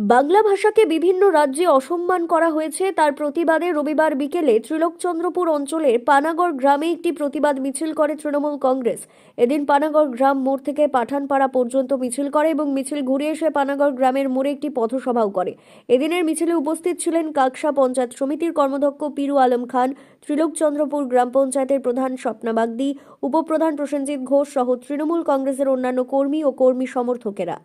বাংলা ভাষাকে বিভিন্ন রাজ্যে অসম্মান করা হয়েছে। তার প্রতিবাদে রবিবার বিকেলে ত্রিলোকচন্দ্রপুর অঞ্চলের পানাগড় গ্রামে একটি প্রতিবাদ মিছিল করে তৃণমূল কংগ্রেস। এদিন পানাগড় গ্রাম মোড় থেকে পাঠানপাড়া পর্যন্ত মিছিল করে এবং মিছিল ঘুরে এসে পানাগড় গ্রামের মোড়ে একটি পথসভাও করে। এদিনের মিছিলে উপস্থিত ছিলেন কাকসা পঞ্চায়েত সমিতির কর্মধ্যক্ষ পিরু আলম খান, ত্রিলোকচন্দ্রপুর গ্রাম পঞ্চায়েতের প্রধান স্বপ্না বাগদি, উপপ্রধান প্রসেনজিৎ ঘোষ সহ তৃণমূল কংগ্রেসের অন্যান্য কর্মী ও কর্মী সমর্থকেরা।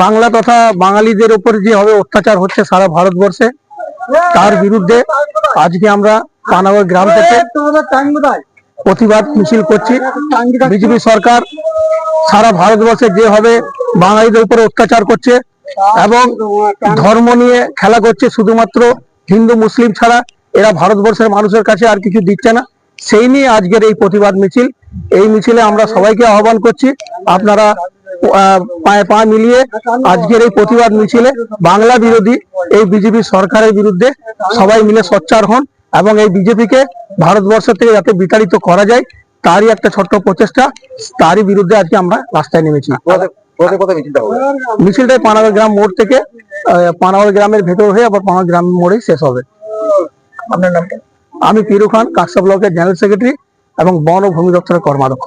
বাংলা তথা বাঙালিদের উপর যে হবে অত্যাচার হচ্ছে সারা ভারতবর্ষে তার বিরুদ্ধে আজকে আমরা পানাগড় গ্রাম থেকে প্রতিবাদ মিছিল করছি। বিজেপি সরকার সারা ভারতবর্ষে যে হবে বাঙালিদের উপর অত্যাচার করছে এবং ধর্ম নিয়ে খেলা করছে শুধুমাত্র হিন্দু মুসলিম ছাড়া। এরা ভারতবর্ষের মানুষের কাছে আর কিছু দিচ্ছে না। সেই নিয়ে আজকের এই প্রতিবাদ মিছিল। এই মিছিলে আমরা সবাইকে আহ্বান করছি। আপনারা পায়ে পা মিলিয়ে আজকের এই প্রতিবাদ মিছিলে বাংলা বিরোধী এই বিজেপি সরকারের বিরুদ্ধে সবাই মিলে সোচ্চার হন এবং এই বিজেপিকে ভারতবর্ষ থেকে যাতে বিতাড়িত করা যায় তারই একটা ছোট্ট প্রচেষ্টা তারই বিরুদ্ধে আজকে আমরা রাস্তায় নেমেছি। মিছিলটাই পানাগড় গ্রাম মোড় থেকে পানাগড় গ্রামের ভেতর হয়ে আবার পানাগড় গ্রাম মোড়েই শেষ হবে। আপনার নামটা? আমি পিরু খান কাকসা ব্লকের জেনারেল সেক্রেটারি এবং বন ও ভূমি দপ্তরের কর্মাধ্যক্ষ।